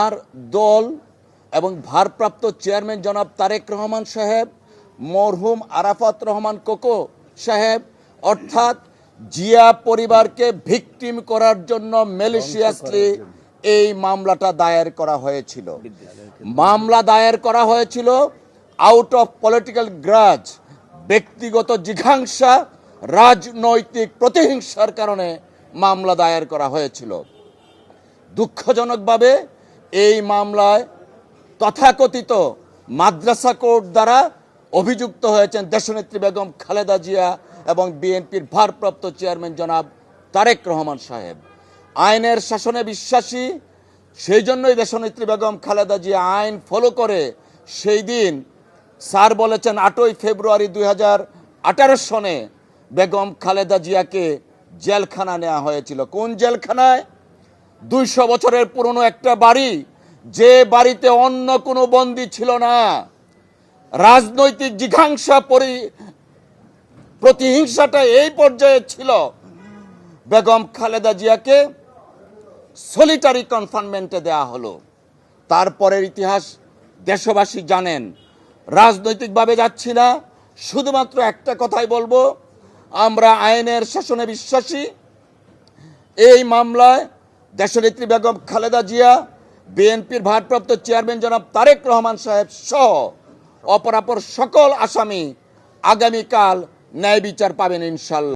আর দল এবং ভারপ্রাপ্ত চেয়ারম্যান জনাব তারেক রহমান সাহেব মরহুম আরাফাত রহমান কোকো সাহেব অর্থাৎ জিয়া পরিবারকে ভিকটিম করার জন্য ম্যালিশিয়াসলি এই মামলাটা দায়ের করা হয়েছিল। মামলা দায়ের করা হয়েছিল আউট অফ পলিটিক্যাল গ্রাজ ব্যক্তিগত জিঘাংসা রাজনৈতিক প্রতিহিংসার কারণে মামলা দায়ের করা হয়েছিল। দুঃখজনকভাবে এই মামলায় তথাকথিত মাদ্রাসা কোর্ট দ্বারা অভিযুক্ত হয়েছেন দেশনেত্রী বেগম খালেদা জিয়া এবং বিএনপির ভারপ্রাপ্ত চেয়ারম্যান জনাব তারেক রহমান সাহেব। আইনের শাসনে বিশ্বাসী, সেই জন্যই দেশনেত্রী বেগম খালেদা জিয়া আইন ফলো করে সেই দিন স্যার বলেছেন আটই ফেব্রুয়ারি দুই হাজার আঠারো সনে বেগম খালেদা জিয়াকে জেলখানা নেওয়া হয়েছিল। কোন জেলখানায়? দুইশো বছরের পুরনো একটা বাড়ি, যে বাড়িতে অন্য কোনো বন্দী ছিল না। রাজনৈতিক জিঘাংসা পরি, প্রতিহিংসাটা এই পর্যায়ে ছিল। বেগম খালেদা জিয়াকে সলিটারি কনফাইনমেন্টে দেয়া হলো। তারপরের ইতিহাস দেশবাসী জানেন। রাজনৈতিকভাবে যাচ্ছি না, শুধুমাত্র একটা কথাই বলব, আমরা আইনের শাসনে বিশ্বাসী। এই মামলায় দেশনেত্রী বেগম খালেদা জিয়া, বিএনপির ভারপ্রাপ্ত চেয়ারম্যান জনাব তারেক রহমান সাহেব সহ অপরাপর সকল আসামি আগামীকাল ন্যায় বিচার পাবেন ইনশাল্লাহ।